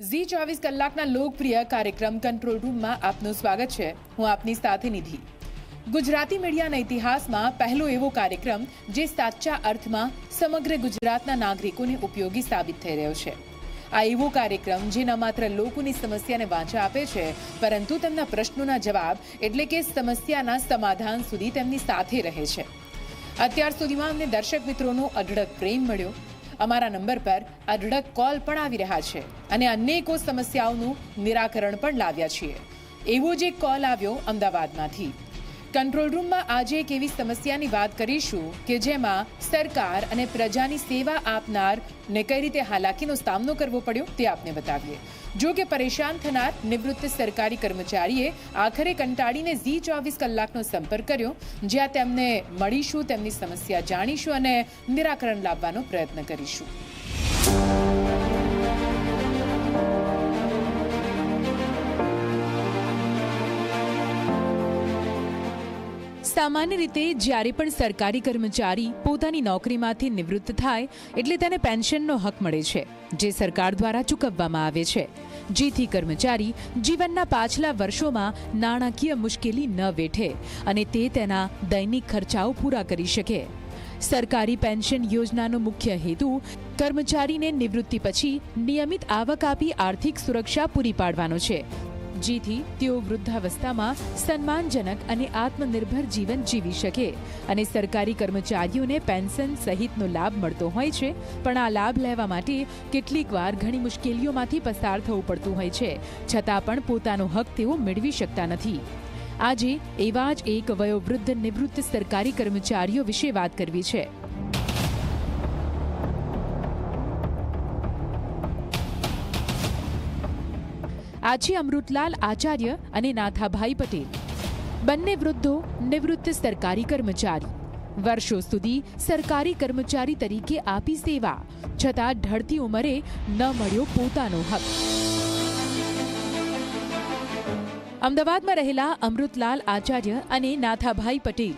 ઝી ચોવીસ કલાકના લોકપ્રિય કાર્યક્રમ કંટ્રોલ રૂમમાં આપનું સ્વાગત છે. હું આપની સાથે નિધિ. ગુજરાતી મીડિયાના ઇતિહાસમાં પહેલો એવો કાર્યક્રમ જે સાચા અર્થમાં સમગ્ર ગુજરાતના નાગરિકોને ઉપયોગી સાબિત થઈ રહ્યો છે. આ એવો કાર્યક્રમ જે ન માત્ર લોકોની સમસ્યાને વાંચા આપે છે, પરંતુ તેમના પ્રશ્નોના જવાબ એટલે કે સમસ્યાના સમાધાન સુધી તેમની સાથે રહે છે. અત્યાર સુધીમાં અમને દર્શક મિત્રોનો અઢળક પ્રેમ મળ્યો. અમારા નંબર પર અઢળક કોલ પણ આવી રહ્યા છે અને અનેકો સમસ્યાઓનું નિરાકરણ પણ લાવ્યા છીએ. એવો જ એક કોલ આવ્યો અમદાવાદમાંથી. કંટ્રોલ રૂમમાં આજે એક એવી સમસ્યાની વાત કરીશું કે જેમાં સરકાર અને પ્રજાની સેવા આપનાર ને કઈ રીતે હાલાકીનો સામનો કરવો પડ્યો તે આપને બતાવીએ. જો કે પરેશાન થનાર નિવૃત્ત સરકારી કર્મચારીએ આખરે કંટાળીને ઝી ચોવીસ કલાકનો સંપર્ક કર્યો, જ્યાં તેમને મળીશું, તેમની સમસ્યા જાણીશું અને નિરાકરણ લાવવાનો પ્રયત્ન કરીશું. સામાન્ય રીતે જ્યારે પણ સરકારી કર્મચારી પોતાની નોકરીમાંથી નિવૃત્ત થાય એટલે તેને પેન્શનનો હક મળે છે, જે સરકાર દ્વારા ચૂકવવામાં આવે છે. જેથી કર્મચારી જીવનના પાછલા વર્ષોમાં નાણાકીય મુશ્કેલી ન વેઠે અને તે તેના દૈનિક ખર્ચાઓ પૂરા કરી શકે. સરકારી પેન્શન યોજનાનો મુખ્ય હેતુ કર્મચારીને નિવૃત્તિ પછી નિયમિત આવક આપી આર્થિક સુરક્ષા પૂરી પાડવાનો છે જેથી તેઓ વૃદ્ધાવસ્થામાં સન્માનજનક અને આત્મનિર્ભર જીવન જીવી શકે. અને સરકારી કર્મચારીઓને પેન્શન સહિતનો લાભ મળતો હોય છે, પણ આ લાભ લેવા માટે કેટલીકવાર ઘણી મુશ્કેલીઓમાંથી પસાર થવું પડતું હોય છે, છતાં પણ પોતાનો હક તેઓ મેળવી શકતા નથી. આજે એવા જ એક વયોવૃદ્ધ નિવૃત્ત સરકારી કર્મચારીઓ વિશે વાત કરવી છે. આજે અમૃતલાલ આચાર્ય અને નાથાભાઈ પટેલ. બંને વૃદ્ધો નિવૃત્ત સરકારી કર્મચારી. વર્ષો સુધી સરકારી કર્મચારી તરીકે આપી સેવા, છતાં ઢળતી ઉંમરે ન મળ્યો પોતાનો હક. અમદાવાદમાં રહેલા અમૃતલાલ આચાર્ય અને નાથાભાઈ પટેલ.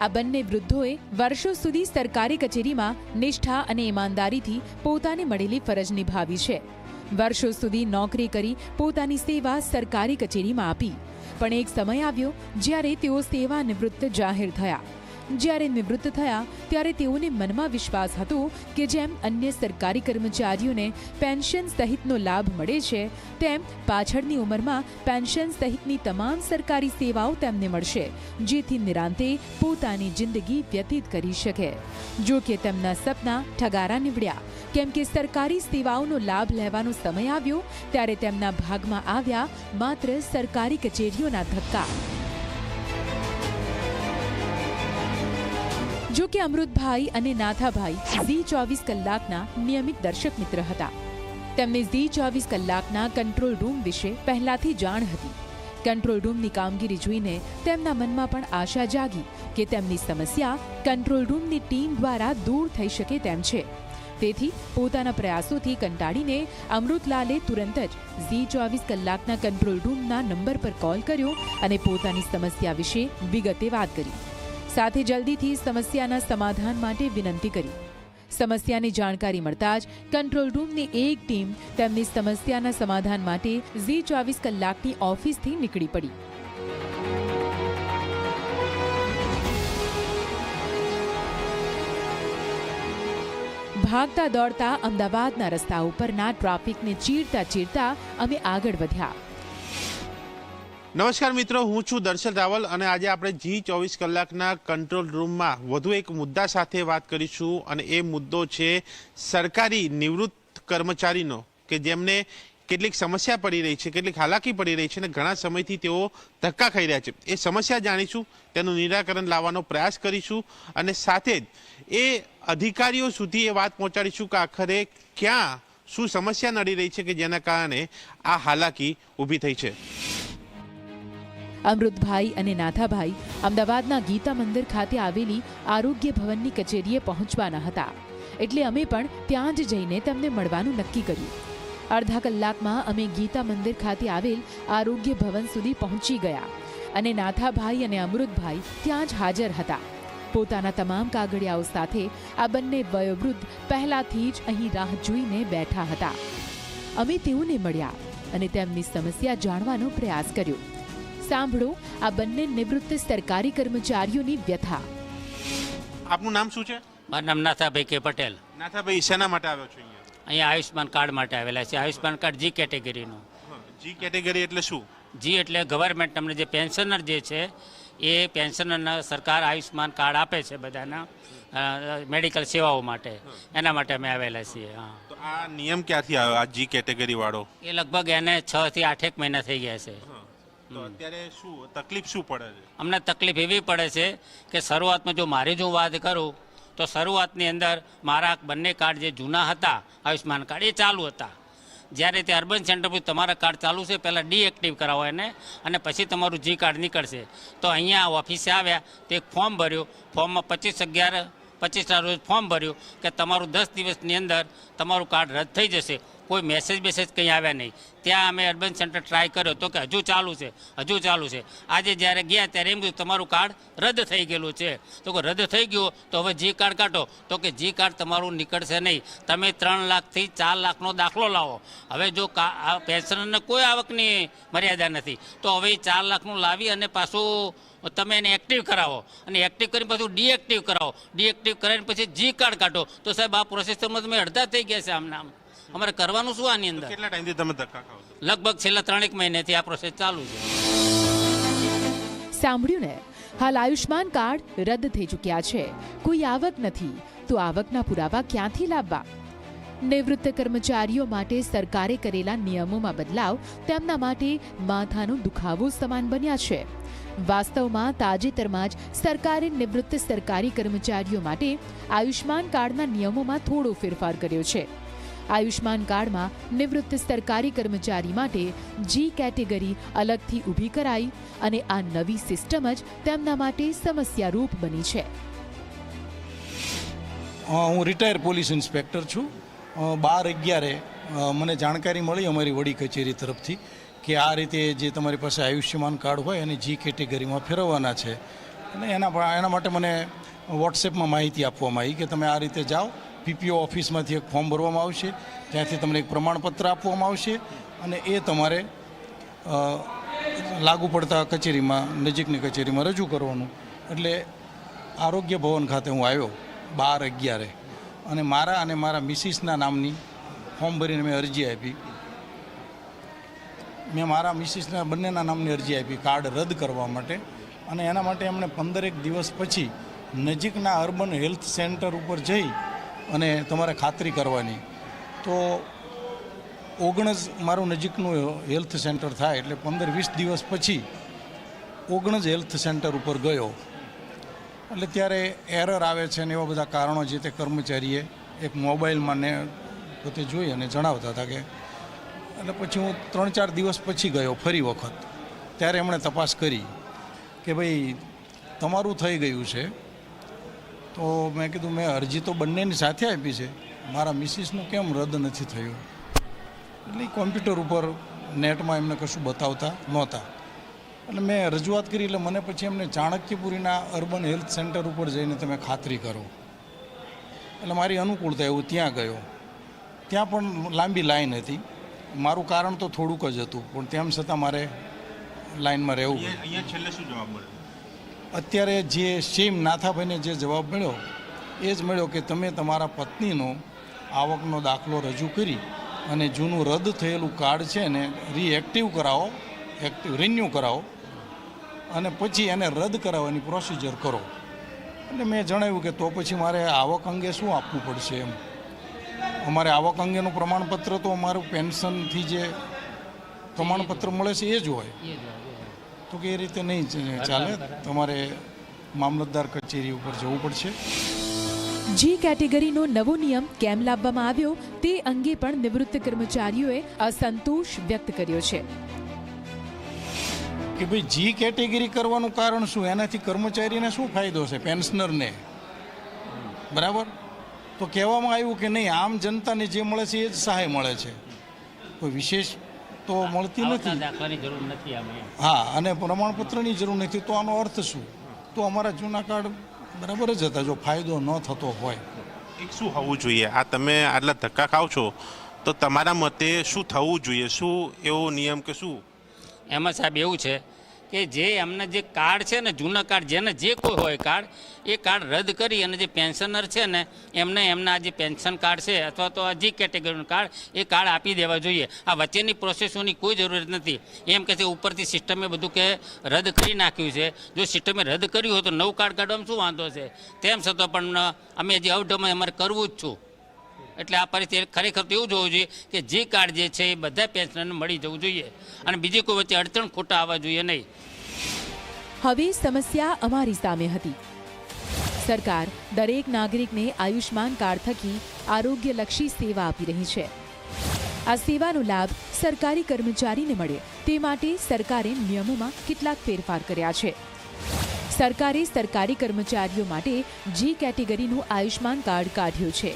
આ બંને વૃદ્ધોએ વર્ષો સુધી સરકારી કચેરીમાં નિષ્ઠા અને ઈમાનદારીથી પોતાને મળેલી ફરજ નિભાવી છે. વર્ષો સુધી નોકરી કરી પોતાની સેવા સરકારી કચેરીમાં આપી. પણ એક સમય આવ્યો જ્યારે તેઓ સેવા નિવૃત્ત જાહેર થયા. જ્યારે નિવૃત્ત થયા, ત્યારે તેઓને મનમાં વિશ્વાસ હતો કે જેમ અન્ય સરકારી કર્મચારીઓને પેન્શન સહિતનો લાભ મળે છે, તેમ પાછળની ઉંમરમાં પેન્શન સહિતની તમામ સરકારી સેવાઓ તેમને મળશે, જેથી નિરાંતે પોતાની જિંદગી વ્યતીત કરી શકે. જો કે તેમના સપના ઠગારા નીવડ્યા. કેમ કે સરકારી સેવાઓનો લાભ લેવાનો સમય આવ્યો, ત્યારે તેમના ભાગમાં આવ્યા માત્ર સરકારી કચેરીઓના ધક્કા. જો કે અમૃતભાઈ અને નાથાભાઈ ઝી ચોવીસ કલાકના નિયમિત દર્શક મિત્ર હતા. તેમને ઝી ચોવીસ કલાકના કંટ્રોલ રૂમ વિશે પહેલાથી જાણ હતી. કંટ્રોલ રૂમની કામગીરી જોઈને તેમના મનમાં પણ આશા જાગી કે તેમની સમસ્યા કંટ્રોલ રૂમની ટીમ દ્વારા દૂર થઈ શકે તેમ છે. તેથી પોતાના પ્રયાસોથી કંટાળીને અમૃતલાલે તુરંત જ ઝી ચોવીસ કલાકના કંટ્રોલ રૂમના નંબર પર કોલ કર્યો અને પોતાની સમસ્યા વિશે વિગતે વાત કરી. સાથે જલ્દીથી સમસ્યાના સમાધાન માટે વિનંતી કરી. સમસ્યાની જાણકારી મળતા જ કંટ્રોલ રૂમની એક ટીમ તેમની સમસ્યાના સમાધાન માટે ઝી ચોવીસ કલાકની ઓફિસથી નીકળી પડી. ભાગતા દોડતા અમદાવાદના રસ્તા ઉપરના ટ્રાફિકને ચીરતા ચીરતા અમે આગળ વધ્યા. નમસ્કાર મિત્રો, હું છું દર્શન રાવલ અને આજે આપણે જી ચોવીસ કલાકના કંટ્રોલ રૂમમાં વધુ એક મુદ્દા સાથે વાત કરીશું અને એ મુદ્દો છે સરકારી નિવૃત્ત કર્મચારીનો, કે જેમને કેટલીક સમસ્યા પડી રહી છે, કેટલીક હાલાકી પડી રહી છે અને ઘણા સમયથી તેઓ ધક્કા ખાઈ રહ્યા છે. એ સમસ્યા જાણીશું, તેનું નિરાકરણ લાવવાનો પ્રયાસ કરીશું અને સાથે જ એ અધિકારીઓ સુધી એ વાત પહોંચાડીશું કે આખરે ક્યાં શું સમસ્યા નડી રહી છે કે જેના કારણે આ હાલાકી ઊભી થઈ છે. અમૃતભાઈ અને નાથાભાઈ અમદાવાદના ગીતા મંદિર ખાતે આવેલી આરોગ્ય ભવનની કચેરીએ પહોંચવાના હતા. એટલે અમે પણ ત્યાં જ જઈને તેમને મળવાનું નક્કી કર્યું. અડધા કલાકમાં અમે ગીતા મંદિર ખાતે આવેલ આરોગ્ય ભવન સુધી પહોંચી ગયા અને નાથાભાઈ અને અમૃતભાઈ ત્યાં જ હાજર હતા. પોતાના તમામ કાગળિયાઓ સાથે આ બંને વયોવૃદ્ધ પહેલાથી જ અહીં રાહ જોઈને બેઠા હતા. અમે તેઓને મળ્યા અને તેમની સમસ્યા જાણવાનો પ્રયાસ કર્યો. સાંભળો આ બંને નિવૃત્ત સરકારી કર્મચારીઓની વ્યથા. આપનું નામ શું છે? મારું નામ નાથાભાઈ કે પટેલ. નાથાભાઈ શેના માટે આવ્યો છો અહીંયા? અહીંયા આયુષ્માન કાર્ડ માટે આવેલા છે. આયુષ્માન કાર્ડ જી કેટેગરીનું. જી કેટેગરી એટલે શું? જી એટલે ગવર્મેન્ટ તમને જે પેન્શનર જે છે એ પેન્શનરના સરકાર આયુષ્માન કાર્ડ આપે છે બધાના મેડિકલ સેવાઓ માટે. એના માટે અમે આવેલા છીએ હા. તો આ નિયમ ક્યાંથી આવ્યો આ જી કેટેગરી વાળો એ લગભગ એને છ થી આઠેક મહિના થઈ ગયા છે. તો અત્યારે શું તકલીફ શું પડે છે? અમને તકલીફ એવી પડે છે કે શરૂઆતમાં જો મારી જો વાત કરું તો શરૂઆતની અંદર મારા બંને કાર્ડ જે જૂના હતા આયુષ્માન કાર્ડ એ ચાલુ હતા. જ્યારે તે અર્બન સેન્ટર પર તમારા કાર્ડ ચાલુ છે પહેલાં ડીએક્ટિવ કરાવો એને અને પછી તમારું જી કાર્ડ નીકળશે. તો અહીંયા ઓફિસે આવ્યા તો એક ફોર્મ ભર્યું. ફોર્મમાં પચીસ અગિયાર પચીસના રોજ ફોર્મ ભર્યું કે તમારું દસ દિવસની અંદર તમારું કાર્ડ રદ થઈ જશે. કોઈ મેસેજ બેસેજ કંઈ આવ્યા નહીં. ત્યાં અમે અર્બન સેન્ટર ટ્રાય કર્યો તો કે હજુ ચાલુ છે, હજુ ચાલુ છે. આજે જ્યારે ગયા ત્યારે એમ કીધું, તમારું કાર્ડ રદ થઈ ગયેલું છે. તો કે રદ થઈ ગયું, તો હવે જી કાર્ડ કાઢો. તો કે જી કાર્ડ તમારું નીકળશે નહીં. તમે ત્રણ લાખથી ચાર લાખનો દાખલો લાવો. હવે જો પેન્શનરને કોઈ આવકની મર્યાદા નથી. તો હવે એ ચાર લાખનું લાવી અને પાછું તમે એને એક્ટિવ કરાવો. અને એક્ટિવ કરીને પાછું ડીએક્ટિવ કરાવો. ડીએક્ટિવ કરાવીને પછી જી કાર્ડ કાઢો. તો સાહેબ, આ પ્રોસેસરમાં તમે અડધા થઈ ગયા છે આમ. અમારે કરવાનું શું આની અંદર? કેટલા ટાઈમથી તમે ધક્કા ખાઓ છો? લગભગ છેલ્લા ત્રણેક મહિનેથી આ પ્રોસેસ ચાલુ છે. સાંભળ્યું ને? હાલ આયુષ્માન કાર્ડ રદ થઈ ચૂક્યા છે. કોઈ આવક નથી. તો આવકના પુરાવા ક્યાંથી લાવવા? નિવૃત્ત કર્મચારીઓ માટે સરકારે કરેલા નિયમોમાં બદલાવ તેમના માટે માથાનો દુખાવો સમાન બન્યા છે. વાસ્તવમાં તાજેતરમાં જ સરકારે નિવૃત્ત સરકારી કર્મચારીઓ માટે આયુષ્માન કાર્ડના નિયમોમાં થોડો ફેરફાર કર્યો છે. આયુષ્માન કાર્ડમાં નિવૃત્ત સરકારી કર્મચારી માટે જી કેટેગરી અલગથી ઊભી કરાઈ અને આ નવી સિસ્ટમ જ તેમના માટે સમસ્યારૂપ બની છે. હું રિટાયર પોલીસ ઇન્સ્પેક્ટર છું. બાર અગિયારે મને જાણકારી મળી અમારી વડી કચેરી તરફથી કે આ રીતે જે તમારી પાસે આયુષ્યમાન કાર્ડ હોય એને જી કેટેગરીમાં ફેરવવાના છે. અને એના એના માટે મને વોટ્સએપમાં માહિતી આપવામાં આવી કે તમે આ રીતે જાઓ. પીપીઓ ઓફિસમાંથી એક ફોર્મ ભરવામાં આવશે. ત્યાંથી તમને એક પ્રમાણપત્ર આપવામાં આવશે અને એ તમારે લાગુ પડતા કચેરીમાં, નજીકની કચેરીમાં રજૂ કરવાનું. એટલે આરોગ્ય ભવન ખાતે હું આવ્યો બાર અગિયારે. અને મારા અને મારા મિસિસના નામની ફોર્મ ભરીને મેં અરજી આપી. મેં મારા મિસિસના બંનેના નામની અરજી આપી, કાર્ડ રદ કરવા માટે. અને એના માટે એમણે પંદરેક દિવસ પછી નજીકના અર્બન હેલ્થ સેન્ટર ઉપર જઈ અને તમારે ખાતરી કરવાની. તો ઓગણજ મારું નજીકનું હેલ્થ સેન્ટર થાય એટલે પંદર વીસ દિવસ પછી ઓગણજ હેલ્થ સેન્ટર ઉપર ગયો. એટલે ત્યારે એરર આવે છે ને એવા બધા કારણો જે તે કર્મચારીએ એક મોબાઈલમાં ને પોતે જોઈ અને જણાવતા હતા કે એટલે પછી હું ત્રણ ચાર દિવસ પછી ગયો ફરી વખત. ત્યારે એમણે તપાસ કરી કે ભાઈ તમારું થઈ ગયું છે. તો મેં કીધું મેં અરજી તો બંનેની સાથે આપી છે. મારા મિસિસનું કેમ રદ નથી થયું? એટલે કોમ્પ્યુટર ઉપર નેટમાં એમને કશું બતાવતા નહોતા. એટલે મેં રજૂઆત કરી એટલે મને પછી એમને ચાણક્યપુરીના અર્બન હેલ્થ સેન્ટર ઉપર જઈને તમે ખાતરી કરો. એટલે મારી અનુકૂળતા એવું ત્યાં ગયો. ત્યાં પણ લાંબી લાઈન હતી. મારું કારણ તો થોડુંક જ હતું પણ તેમ છતાં મારે લાઈનમાં રહેવું અહીંયા છેલ્લે શું જવાબ મળે અત્યારે જે સેમ નાથાભાઈને જે જવાબ મળ્યો, એ જ મળ્યો કે તમે તમારા પત્નીનો આવકનો દાખલો રજૂ કરી અને જૂનું રદ થયેલું કાર્ડ છે ને રીએક્ટિવ કરાવો એક્ટિવ રિન્યૂ કરાવો અને પછી એને રદ કરાવવાની પ્રોસિજર કરો. એટલે મેં જણાવ્યું કે તો પછી મારે આવક અંગે શું આપવું પડશે એમ? અમારે આવક અંગેનું પ્રમાણપત્ર તો અમારું પેન્શનથી જે પ્રમાણપત્ર મળે છે એ જ હોય. તો કે એ રીતે નહીં ચાલે. તમારે મામલતદાર કચેરી ઉપર જવું પડશે. જી કેટેગરીનો નવો નિયમ કેમ લાવવામાં આવ્યો તે અંગે પણ નિવૃત્ત કર્મચારીઓએ અસંતોષ વ્યક્ત કર્યો છે. કે ભાઈ જી કેટેગરી કરવાનું કારણ શું? એનાથી કર્મચારીને શું ફાયદો છે? પેન્શનરને? બરાબર? તો કહેવામાં આવ્યું કે નહીં આમ જનતાને જે મળે છે એ જ સહાય મળે છે. કોઈ વિશેષ તો મળતી નથી. દાખલાની જરૂર નથી આમે હા અને પ્રમાણપત્રની જરૂર નથી તો આનો અર્થ શું? તો અમારા જૂના કાર્ડ બરાબર જ હતા જો ફાયદો ન થતો હોય. એક શું હોવું જોઈએ? આ તમે આટલા ધક્કા ખાવ છો તો તમારા મતે શું થવું જોઈએ? શું એવો નિયમ કે શું? એમાં સાહેબ એવું છે કે જે એમને જે કાર્ડ છે ને, જૂના કાર્ડ, જેને જે કોઈ હોય કાર્ડ, એ કાર્ડ રદ કરી અને જે પેન્શનર છે ને, એમને એમના જે પેન્શન કાર્ડ છે અથવા તો જે કેટેગરીનું કાર્ડ, એ કાર્ડ આપી દેવા જોઈએ. આ વચ્ચેની પ્રોસેસોની કોઈ જરૂરત નથી. એમ કે છે, ઉપરથી સિસ્ટમે બધું કે રદ કરી નાખ્યું છે. જો સિસ્ટમે રદ કર્યું હોય તો નવું કાર્ડ કાઢવામાં શું વાંધો છે? તેમ છતાં પણ અમે જે અવઢમાં અમારે કરવું જ છું. એટલે આ પરિસ્થિતિ ખરેખર તો એવું જોવું જોઈએ કે જે કાર્ડ જે છે એ બધા પેન્શનરને મળી જવું જોઈએ. અને બીજી કોઈ વચ્ચે અડચણ ખોટા આવવા જોઈએ નહીં. હવે સમસ્યા અમારી સામે હતી. સરકાર દરેક નાગરિકને આયુષ્માન કાર્ડ થકી આરોગ્યલક્ષી સેવા આપી રહી છે. આ સેવાનો લાભ સરકારી કર્મચારીને મળે. તે માટે સરકારે નિયમોમાં કેટલાક ફેરફાર કર્યા છે. સરકારે સરકારી કર્મચારીઓ માટે જી કેટેગરીનું આયુષ્માન કાર્ડ કાઢ્યું છે.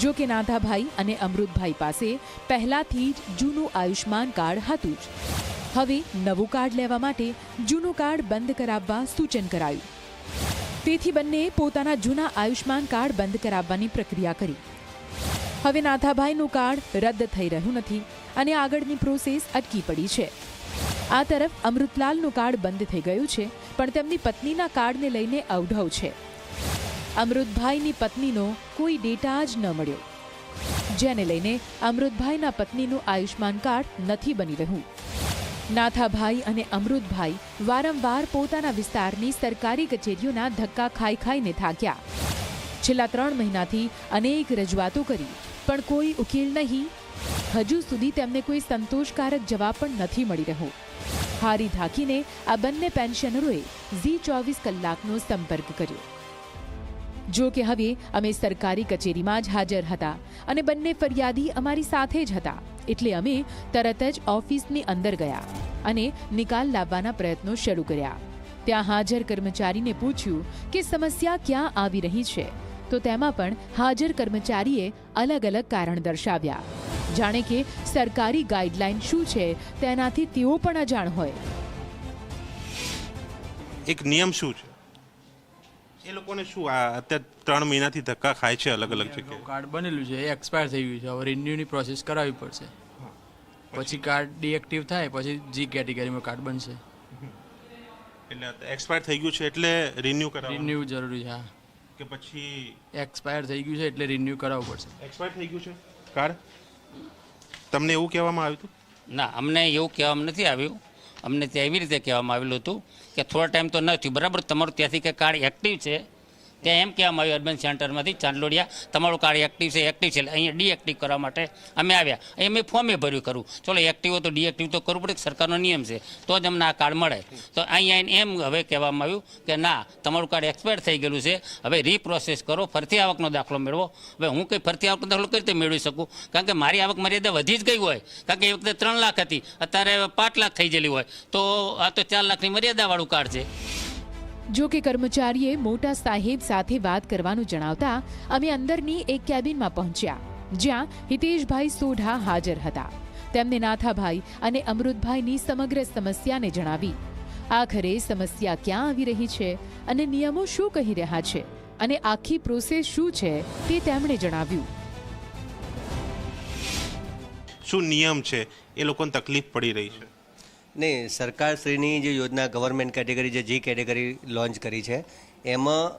જો કે નાધાભાઈ અને અમૃતભાઈ પાસે પહેલાથી જ જૂનું આયુષ્માન કાર્ડ હતું જ. હવે નવું કાર્ડ લેવા માટે જૂનું કાર્ડ બંધ કરાવવા સૂચન કરાયું. તેથી બંનેએ પોતાના જૂના આયુષ્માન કાર્ડ બંધ કરાવવાની પ્રક્રિયા કરી. હવે નાથાભાઈનું કાર્ડ રદ થઈ રહ્યું નથી અને આગળની પ્રોસેસ અટકી પડી છે. આ તરફ અમૃતલાલનું કાર્ડ બંધ થઈ ગયું છે, પણ તેમની પત્નીના કાર્ડને લઈને અવઢવ છે. અમૃતભાઈની પત્નીનો કોઈ ડેટા જ ન મળ્યો. જેને લઈને અમૃતભાઈના પત્નીનું આયુષ્માન કાર્ડ નથી બની રહ્યું. નાથાભાઈ અને અમૃતભાઈ વારંવાર પોતાના વિસ્તારની સરકારી કચેરીઓના ધક્કા ખાઈ ખાઈને થાક્યા. છેલ્લા ત્રણ મહિનાથી અનેક રજૂઆતો કરી, પણ કોઈ ઉકેલ નહીં. હજુ સુધી તેમને કોઈ સંતોષકારક જવાબ પણ નથી મળી રહ્યો. હારી થાકીને આ બંને પેન્શનરોએ ઝી ચોવીસ કલાકનો સંપર્ક કર્યો. જો કે હવે અમે સરકારી કચેરીમાં જ હાજર હતા અને બંને ફરિયાદી અમારી સાથે જ હતા. એટલે અમે તરત જ ઓફિસની અંદર ગયા અને નિકાલ લાવવાના પ્રયત્નો શરૂ કર્યા. ત્યાં હાજર કર્મચારીને પૂછ્યું કે સમસ્યા ક્યાં આવી રહી છે? તો તેમાં પણ હાજર કર્મચારીએ અલગ અલગ કારણ દર્શાવ્યા. જાણે કે સરકારી ગાઈડલાઈન શું છે તેનાથી તેઓ પણ અજાણ હોય. એક નિયમ શું છે? એ લોકોને શું આ અત્યારે ત્રણ મહિનાથી ધક્કા ખાય છે અલગ અલગ જગ્યાએ? કાર્ડ બનેલું છે એ એક્સપાયર થઈ ગયું છે. હવે રિન્યુની પ્રોસેસ કરાવવી પડશે. પછી કાર્ડ ડીએક્ટિવ થાય પછી જી કેટેગરીમાં કાર્ડ બનશે. એટલે એક્સપાયર થઈ ગયું છે એટલે રિન્યુ કરાવવાનું? રિન્યુ જરૂરી છે હા. કે પછી એક્સપાયર થઈ ગયું છે એટલે રિન્યુ કરાવવું પડશે. એક્સપાયર થઈ ગયું છે કાર્ડ? તમને એવું કહેવામાં આવ્યું હતું? ના અમને એવું કહેવામાં નથી આવ્યું. અમને ત્યાં એવી રીતે કહેવામાં આવેલું હતું કે થોડા ટાઈમ તો નથી બરાબર, તમારું ત્યાંથી કે કાર્ડ એક્ટિવ છે? ત્યાં એમ કહેવામાં આવ્યું અર્બન સેન્ટરમાંથી ચાંદલોડિયા તમારું કાર્ડ એક્ટિવ છે એક્ટિવ છે અહીંયા ડીએક્ટિવ કરવા માટે અમે આવ્યા. અહીં મેં ફોર્મે ભર્યું કરું ચલો એક્ટિવ તો ડીએક્ટિવ તો કરવું પડે, સરકારનો નિયમ છે. તો જ અમને આ કાર્ડ મળે. તો અહીંયા એમ હવે કહેવામાં આવ્યું કે ના, તમારું કાર્ડ એક્સપાયર થઈ ગયેલું છે. હવે રીપ્રોસેસ કરો ફરતી આવકનો દાખલો મેળવો. હવે હું કંઈ ફરતી આવકનો દાખલો કઈ રીતે મેળવી શકું? કારણ કે મારી આવક મર્યાદા વધી જ ગઈ હોય. કારણ કે એ વખતે ત્રણ લાખ હતી. અત્યારે પાંચ લાખ થઈ ગયેલી હોય. તો આ તો ચાર લાખની મર્યાદાવાળું કાર્ડ છે. જો કે કર્મચારીએ મોટા સાહેબ સાથે વાત કરવાનું જણાવતા અમે અંદરની એક કેબિનમાં પહોંચ્યા, જ્યાં હિતેશભાઈ સોઢા હાજર હતા. તેમને નાથાભાઈ અને અમૃતભાઈની સમગ્ર સમસ્યાને જણાવી, આખરે સમસ્યા ક્યાં આવી રહી છે અને નિયમો શું કહી રહ્યા છે અને આખી પ્રોસેસ શું છે તે તેમણે જણાવ્યું. શું નિયમ છે? એ લોકોને તકલીફ પડી રહી છે. નહીં સરકારશ્રીની જે યોજના ગવર્મેન્ટ કેટેગરી જે જી કેટેગરી લોન્ચ કરી છે એમાં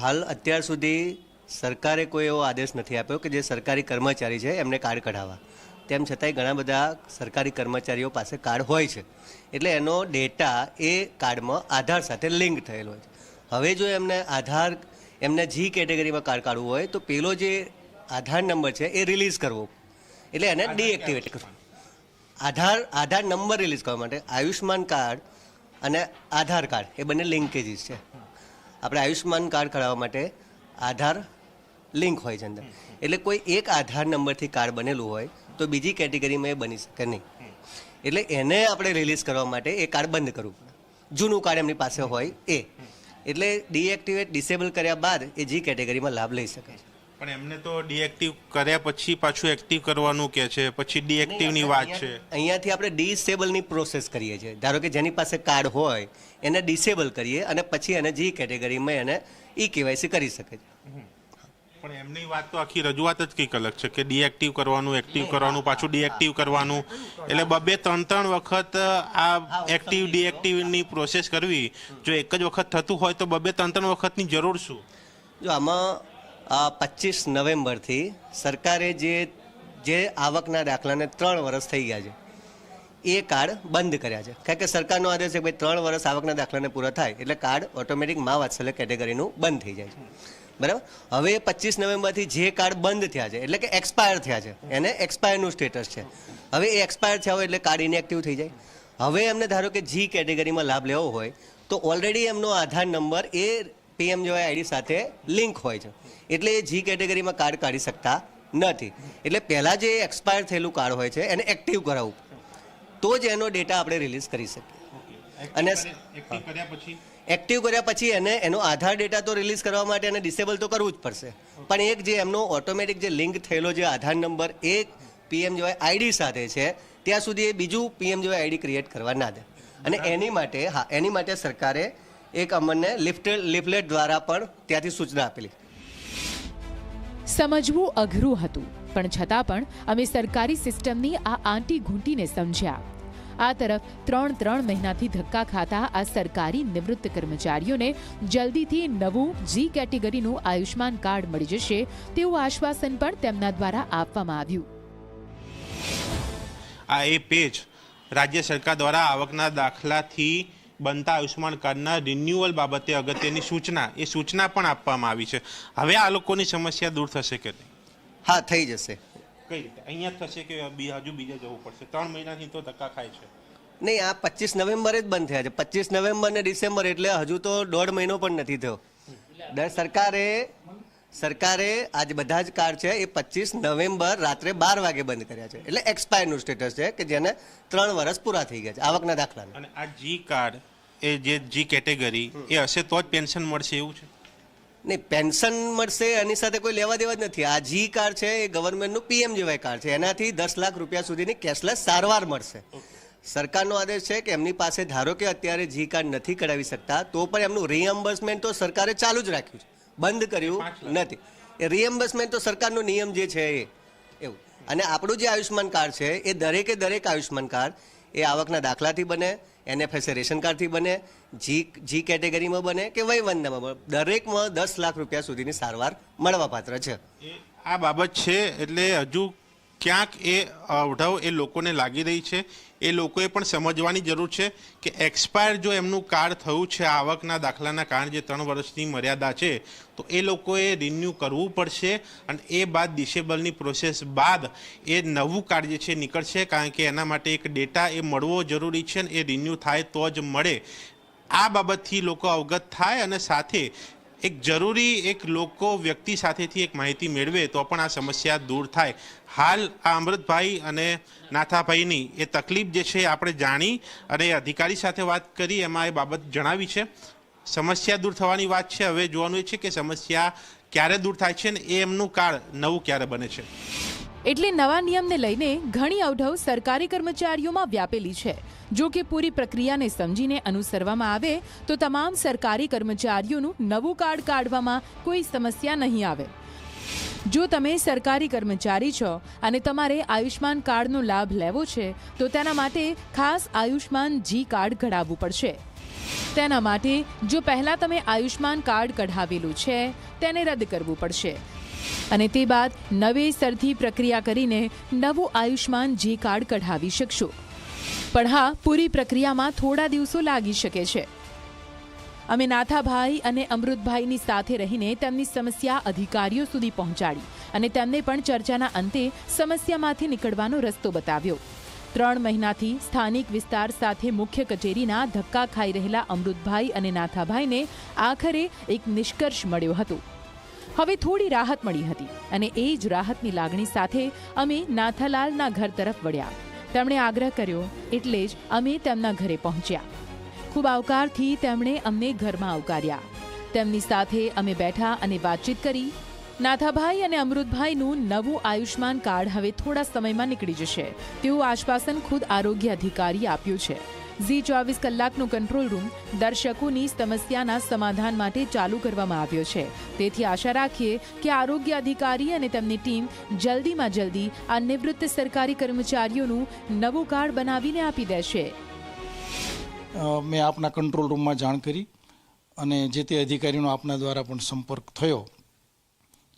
હાલ અત્યાર સુધી સરકારે કોઈ એવો આદેશ નથી આપ્યો કે જે સરકારી કર્મચારી છે એમને કાર્ડ કઢાવવા. તેમ છતાંય ઘણા બધા સરકારી કર્મચારીઓ પાસે કાર્ડ હોય છે. એટલે એનો ડેટા એ કાર્ડમાં આધાર સાથે લિંક થયેલો હોય છે. હવે જો એમને આધાર એમને જી કેટેગરીમાં કાર્ડ કાઢવું હોય તો પેલો જે આધાર નંબર છે એ રિલીઝ કરવો. એટલે એને ડીએક્ટિવેટ કરવું. આધાર આધાર નંબર રિલીઝ કરવા માટે આયુષ્માન કાર્ડ અને આધાર કાર્ડ, એ બંને લિંકેજીસ છે. આપણે આયુષ્માન કાર્ડ કરાવવા માટે આધાર લિંક હોય છે અંદર. એટલે કોઈ એક આધાર નંબરથી કાર્ડ બનેલું હોય, તો બીજી કેટેગરીમાં એ બની શકે નહીં. એટલે એને આપણે રિલીઝ કરવા માટે એ કાર્ડ બંધ કરવું જૂનું કાર્ડ એમની પાસે હોય એ. એટલે ડીએક્ટિવેટ ડિસેબલ કર્યા બાદ એ જી કેટેગરીમાં લાભ લઈ શકે છે. પણ એમને તો ડીએક્ટિવ કર્યા પછી પાછું એક્ટિવ કરવાનું કે છે પછી ડીએક્ટિવની વાત છે. અહીંયાથી આપણે ડિસેબલની પ્રોસેસ કરીએ છીએ. ધારો કે જેની પાસે કાર્ડ હોય એને ડિસેબલ કરીએ અને પછી એને જી કેટેગરીમાં એને ઈ કેવાયસી કરી શકે છે. પણ એમની વાત તો આખી રજૂઆત જ કંઈક અલગ છે કે ડીએક્ટિવ કરવાનું એક્ટિવ કરવાનું પાછું ડીએક્ટિવ કરવાનું. એટલે બબે ત્રણ ત્રણ વખત આ એક્ટિવ ડીએક્ટિવની પ્રોસેસ કરવી. જો એક જ વખત થતું હોય તો બબે ત્રણ ત્રણ વખતની જરૂર શું? જો આમાં પચીસ નવેમ્બરથી સરકારે જે જે આવકના દાખલાને ત્રણ વર્ષ થઈ ગયા છે, એ કાર્ડ બંધ કર્યા છે. કારણ કે સરકારનો આદેશ છે કે ભાઈ ત્રણ વર્ષ આવકના દાખલાને પૂરા થાય, એટલે કાર્ડ ઓટોમેટિક મા વાત્સલ્ય કેટેગરીનું બંધ થઈ જાય છે. બરાબર? હવે પચીસ નવેમ્બરથી જે કાર્ડ બંધ થયા છે, એટલે કે એક્સપાયર થયા છે, એને એક્સપાયરનું સ્ટેટસ છે. હવે એ એક્સપાયર થયા હોય એટલે કાર્ડ ઇનએક્ટિવ થઈ જાય. હવે એમને ધારો કે જી કેટેગરીમાં લાભ લેવો હોય, તો ઓલરેડી એમનો આધાર નંબર એ પીએમ આઈડી સાથે લિંક હોય છે. એટલે એ જી કેટેગરીમાં કાર્ડ કાઢી શકતા નથી. એટલે પહેલાં જે એક્સપાયર થયેલું કાર્ડ હોય છે એને એક્ટિવ કરાવવું. તો જ એનો ડેટા આપણે રિલીઝ કરી શકીએ. અને એક્ટિવ કર્યા પછી? એને એનો આધાર ડેટા તો રિલીઝ કરવા માટે એને ડિસેબલ તો કરવું જ પડશે. પણ એક જે એમનો ઓટોમેટિક જે લિંક થયેલો જે આધાર નંબર એક પીએમ આઈડી સાથે છે ત્યાં સુધી એ બીજું પીએમ આઈડી ક્રિએટ કરવા ના દે. અને એની માટે હા એની માટે સરકારે એક અમને લિફ્ટ લિફલેટ દ્વારા પણ ત્યાંથી સૂચના આપેલી. સમજવું અઘરું હતું પણ છતાં પણ અમે સરકારી સિસ્ટમની આ આંટી ઘૂંટીને સમજ્યા. આ તરફ ત્રણ ત્રણ મહિનાથી ધક્કા ખાતા આ સરકારી નિવૃત્ત કર્મચારીઓને જલ્દીથી નવું જી કેટેગરીનું આયુષ્માન કાર્ડ મળી જશે તેવું આશ્વાસન પણ તેમના દ્વારા આપવામાં આવ્યું. આ એ પેજ રાજ્ય સરકાર દ્વારા આવકના દાખલાથી બનતા આયુષ્યમાન કાર્ડના રિન્યુઅલ બાબતે અગત્યની સૂચના. એ સૂચના પણ આપવામાં આવી છે. હવે આ લોકોની સમસ્યા દૂર થશે કે નહીં? હા થઈ જશે. કઈ રીતે? અહીંયા જ થશે કે બી- હજુ બીજે જવું પડશે? ત્રણ મહિનાથી તો ધક્કા ખાય છે. નહીં આ પચીસ નવેમ્બરે જ બંધ થયા છે. પચીસ નવેમ્બર ને ડિસેમ્બર એટલે હજુ તો દોઢ મહિનો પણ નથી થયો. સરકારે સરકારે આજ બધા જ કાર્ડ છે એ પચીસ નવેમ્બર રાત્રે બાર વાગે બંધ કર્યા છે. એટલે એક્સપાયરનું સ્ટેટસ છે કે જેને ત્રણ વર્ષ પૂરા થઈ ગયા છે. આવકના દાખલા અને આ જી કાર્ડ એ જે જી કેટેગરી એ હશે તો જ પેન્શન મળશે એવું છે? નહીં પેન્શન મળશે એની સાથે કોઈ લેવા દેવા જ નથી. આ જી કાર્ડ છે એ ગવર્મેન્ટનું પીએમ જેવાય કાર્ડ છે. એનાથી દસ લાખ રૂપિયા સુધીની કેશલેસ સારવાર મળશે. સરકારનો આદેશ છે કે એમની પાસે ધારો કે અત્યારે જી કાર્ડ નથી કઢાવી શકતા તો પણ એમનું રિએમ્બર્સમેન્ટ તો સરકારે ચાલુ જ રાખ્યું છે. બંધ કર્યું નથી. એ રિએમ્બર્સમેન્ટ તો સરકારનો નિયમ જે છે એ. એવું. અને આપણું જે આયુષ્યમાન કાર્ડ છે એ દરેકે દરેક આયુષ્યમાન કાર્ડ એ આવકના દાખલાથી બને એનએફએસએ રેશન કાર્ડથી બને જી જી કેટેગરીમાં બને કે વયવંદનામાં બને. દરેકમાં દસ લાખ રૂપિયા સુધીની સારવાર મળવાપાત્ર છે. આ બાબત છે એટલે હજુ ક્યાંક એ અવઢવ એ લોકોને લાગી રહી છે. એ લોકોએ પણ સમજવાની જરૂર છે કે એક્સપાયર જો એમનું કાર્ડ થયું છે, આવકના દાખલાના કારણ જે ત્રણ વર્ષની મર્યાદા છે, તો એ લોકોએ રિન્યૂ કરવું પડશે અને એ બાદ ડિસેબલની પ્રોસેસ બાદ એ નવું કાર્ડ જે છે નીકળશે, કારણ કે એના માટે એક ડેટા એ મળવો જરૂરી છે ને એ રિન્યૂ થાય તો જ મળે. આ બાબતથી લોકો અવગત થાય અને સાથે એક જરૂરી એક લોકો વ્યક્તિ સાથેથી એક માહિતી મેળવે તો પણ આ સમસ્યા દૂર થાય. હાલ આ અમૃતભાઈ અને નાથાભાઈની એ તકલીફ જે છે આપણે જાણી અને અધિકારી સાથે વાત કરી, એમાં એ બાબત જણાવી છે. સમસ્યા દૂર થવાની વાત છે. હવે જોવાનું એ છે કે સમસ્યા ક્યારે દૂર થાય છે ને એ એમનું કાર્ડ નવું ક્યારે બને છે. એટલે નવા નિયમને લઈને ઘણી અવઢવ સરકારી કર્મચારીઓમાં વ્યાપેલી છે. જો કે પૂરી પ્રક્રિયાને સમજીને અનુસરવામાં આવે, તો તમામ સરકારી કર્મચારીઓનું નવું કાર્ડ કાઢવામાં કોઈ સમસ્યા નહીં આવે. જો તમે સરકારી કર્મચારી છો અને તમારે આયુષ્માન કાર્ડનો લાભ લેવો છે, તો તેના માટે ખાસ આયુષ્માન જી કાર્ડ કઢાવવું પડશે. તેના માટે, જો પહેલા તમે આયુષ્માન કાર્ડ કઢાવેલું છે, તેને રદ કરવું પડશે. અને તે બાદ નવેસરથી પ્રક્રિયા કરીને નવું આયુષ્માન જે કાર્ડ કઢાવી શકશો. પણ હા, પૂરી પ્રક્રિયામાં થોડા દિવસો લાગી શકે છે. અમે નાથાભાઈ અને અમૃતભાઈની સાથે રહીને તેમની સમસ્યા અધિકારીઓ સુધી પહોંચાડી અને તેમને પણ ચર્ચાના અંતે સમસ્યામાંથી નીકળવાનો રસ્તો બતાવ્યો. ત્રણ મહિનાથી સ્થાનિક વિસ્તાર સાથે મુખ્ય કચેરીના ધક્કા ખાઈ રહેલા અમૃતભાઈ અને નાથાભાઈને આખરે એક નિષ્કર્ષ મળ્યો હતો. હવે થોડી રાહત મળી હતી અને એ જ રાહતની લાગણી સાથે અમે નાથાલાલના ઘર તરફ વળ્યા. તેમણે આગ્રહ કર્યો એટલે જ અમે તેમના ઘરે પહોંચ્યા. ખૂબ આવકારથી તેમણે અમને ઘરમાં આવકાર્યા. તેમની સાથે અમે બેઠા અને વાતચીત કરી. નાથાભાઈ અને અમૃતભાઈનું નવું આયુષ્માન કાર્ડ હવે થોડા સમયમાં નીકળી જશે. તેવું આશ્વાસન ખુદ આરોગ્ય અધિકારી આપ્યું છે. ઝી ચોવીસ કલાકનો કંટ્રોલ રૂમ દર્શકોની સમસ્યાના સમાધાન માટે ચાલુ કરવામાં આવ્યો છે. તેથી આશા રાખીએ કે આરોગ્ય અધિકારી અને તેમની ટીમ જલ્દીમાં જલ્દી આ નિવૃત્ત સરકારી કર્મચારીઓનું નવું કાર્ડ બનાવીને આપી દેશે. મેં આપના કંટ્રોલ રૂમમાં જાણ કરી અને જે તે અધિકારીનો આપના દ્વારા પણ સંપર્ક થયો.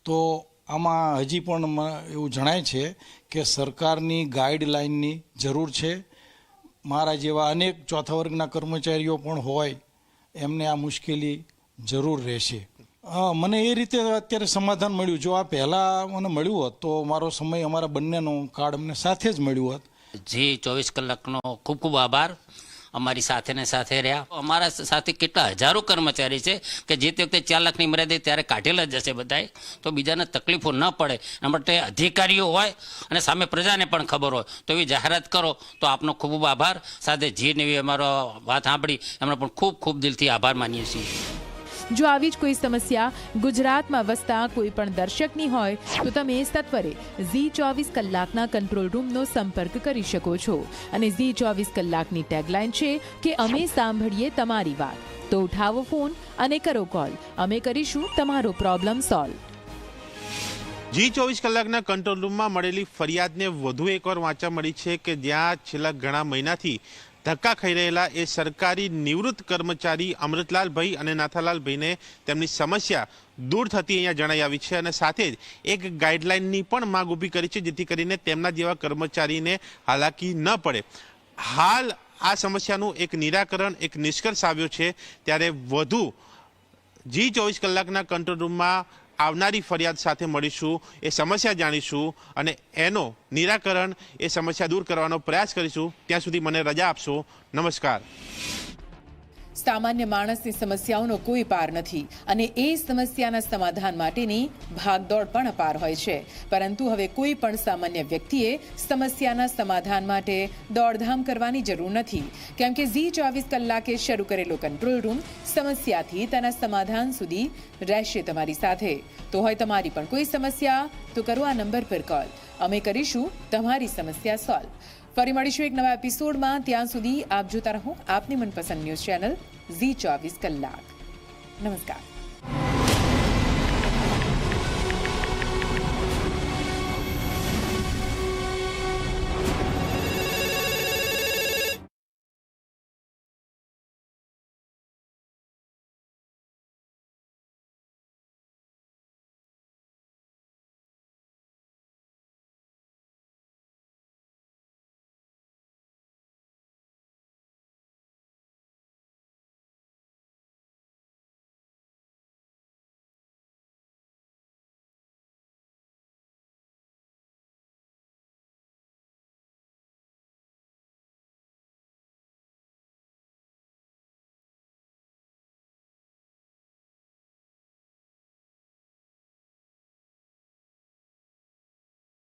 તો આમાં હજી પણ એવું જણાય છે કે સરકારની ગાઈડલાઇનની જરૂર છે. મારા જેવા અનેક ચોથા વર્ગના કર્મચારીઓ પણ હોય, એમને આ મુશ્કેલી જરૂર રહેશે. મને એ રીતે અત્યારે સમાધાન મળ્યું. જો આ પહેલાં મને મળ્યું હોત, તો મારો સમય અમારા બંનેનો કાર્ડ અમને સાથે જ મળ્યું હોત. જી, ચોવીસ કલાકનો ખૂબ ખૂબ આભાર. અમારી સાથે ને સાથે રહ્યા. અમારા સાથે કેટલા હજારો કર્મચારી છે કે જે તે વખતે ચાર લાખની મર્યાદા ત્યારે કાઢેલા જ હશે બધાએ. તો બીજાને તકલીફો ન પડે. એના માટે અધિકારીઓ હોય અને સામે પ્રજાને પણ ખબર હોય. તો એવી જાહેરાત કરો. તો આપનો ખૂબ આભાર. સાથે જે એવી અમારો વાત સાંભળી. એમનો પણ ખૂબ ખૂબ દિલથી આભાર માનીએ છીએ. જો આવી જ કોઈ સમસ્યા ગુજરાતમાં વસતા કોઈ પણ દર્શકની હોય, તો તમે સત્વરે ઝી ચોવીસ કલાકના કંટ્રોલ રૂમનો સંપર્ક કરી શકો છો. અને ઝી ચોવીસ કલાકની ટેગલાઇન છે કે અમે સાંભળીએ તમારી વાત. તો ઉઠાવો ફોન અને કરો કોલ. અમે કરીશું તમારો પ્રોબ્લેમ સોલ્વ. જી ચોવીસ કલાકના કંટ્રોલ રૂમમાં મળેલી ફરિયાદને વધુ એકવાર વાંચવા મળી છે કે જ્યાં છેલ્લા ઘણા મહિનાથી ધક્કા ખાઈ રહેલા એ સરકારી નિવૃત્ત કર્મચારી અમૃતલાલભાઈ અને નાથાલાલભાઈને તેમની સમસ્યા દૂર થતી અહીંયા જણાઈ આવી છે અને સાથે જ એક ગાઈડલાઇનની પણ માંગ ઊભી કરી છે, જેથી કરીને તેમના જેવા કર્મચારીને હાલાકી ન પડે. હાલ આ સમસ્યાનું એક નિરાકરણ, એક નિષ્કર્ષ આવ્યો છે. ત્યારે વધુ જી ચોવીસ કલાકના કંટ્રોલ રૂમમાં આવનારી ફરિયાદ સાથે મળીશું, એ સમસ્યા જાણીશું અને એનો નિરાકરણ એ સમસ્યા દૂર કરવાનો પ્રયાસ કરીશું. ત્યાં સુધી મને રજા આપશો. નમસ્કાર. સામાન્ય માણસની સમસ્યાઓનો કોઈ પાર નથી અને એ સમસ્યાના સમાધાન માટેની ભાગદોડ પણ અપાર હોય છે. પરંતુ હવે કોઈ પણ સામાન્ય વ્યક્તિએ સમસ્યાના સમાધાન માટે દોડધામ કરવાની જરૂર નથી. કેમ કે ઝી ચોવીસ કલાકે શરૂ કરેલો કંટ્રોલ રૂમ સમસ્યાથી તેના સમાધાન સુધી રહેશે તમારી સાથે. તો હોય તમારી પણ કોઈ સમસ્યા, તો કરો આ નંબર પર કોલ. અમે કરીશું તમારી સમસ્યા સોલ્વ. ફરી મળીશું એક નવા એપિસોડમાં. ત્યાં સુધી આપ જોતા રહો આપની મનપસંદ ન્યૂઝ ચેનલ ઝી ચોવીસ કલાક. નમસ્કાર.